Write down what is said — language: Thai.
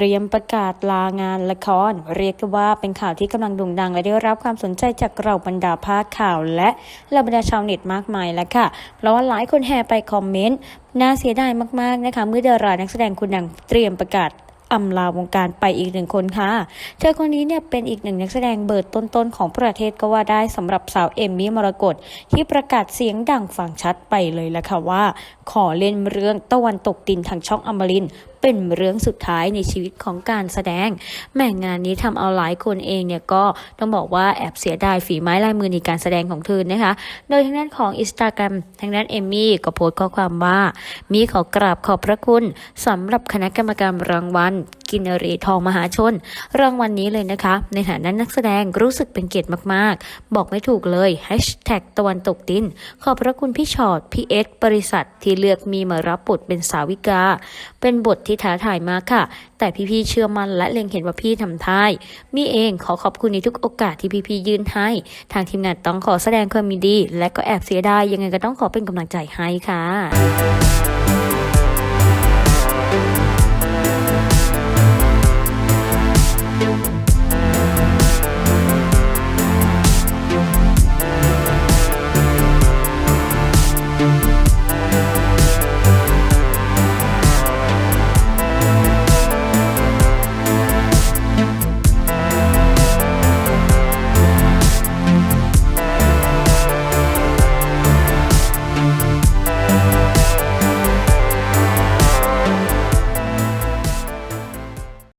เตรียมประกาศลางานละคร เรียกว่าเป็นข่าวที่กำลังโด่งดัง และได้รับความสนใจจากเราบรรดาภาคข่าวและเหล่าบรรดาชาวเน็ตมากมายแล้วค่ะ เพราะว่าหลายคนแห่ไปคอมเมนต์น่าเสียดายมากๆนะคะเมื่อดารานักแสดงคนดังเตรียมประกาศอำลาวงการไปอีกหนึ่งคนค่ะ เธอคนนี้เนี่ยเป็นอีกหนึ่งนักแสดงเบิร์ดต้นๆ ของประเทศก็ว่าได้สำหรับสาวเอมมี่มรกตที่ประกาศเสียงดังฟังชัดไปเลยละค่ะว่า ขอเล่นเรื่องตะวันตกดินทางช่องอมรินเป็นเรื่องสุดท้ายในชีวิตของการแสดงแม่งานนี้ทำเอาหลายคนเองเนี่ยก็ต้องบอกว่าแอบเสียดายฝีไม้ลายมือในการแสดงของเธอนะคะ โดยทางด้านของอินสตาแกรมทางด้านเอมมี่ก็โพสต์ข้อความว่า มีขอกราบขอบพระคุณสำหรับคณะกรรมการรางวัล กินรีทองมหาชน รางวัลนนี้เลยนะคะ ในฐานะนักแสดงรู้สึกเป็นเกียรติมากๆ บอกไม่ถูกเลยแฮชแท็กตะวันตกดิน ขอบพระคุณพี่ชอดพี่เอสบริษัทที่เลือกมีมารับบทเป็นสาวิกา เป็นบทที่ท้าทายมากค่ะ แต่พี่ๆเชื่อมั่นและเล็งเห็นว่าพี่ทำท่ายมีเองขอขอบคุณในทุกโอกาสที่พี่ๆยื่นให้ ทางทีมงานต้องขอแสดงความยินดี และก็แอบเสียดายยังไงก็ต้องขอเป็นกำลังใจให้ค่ะ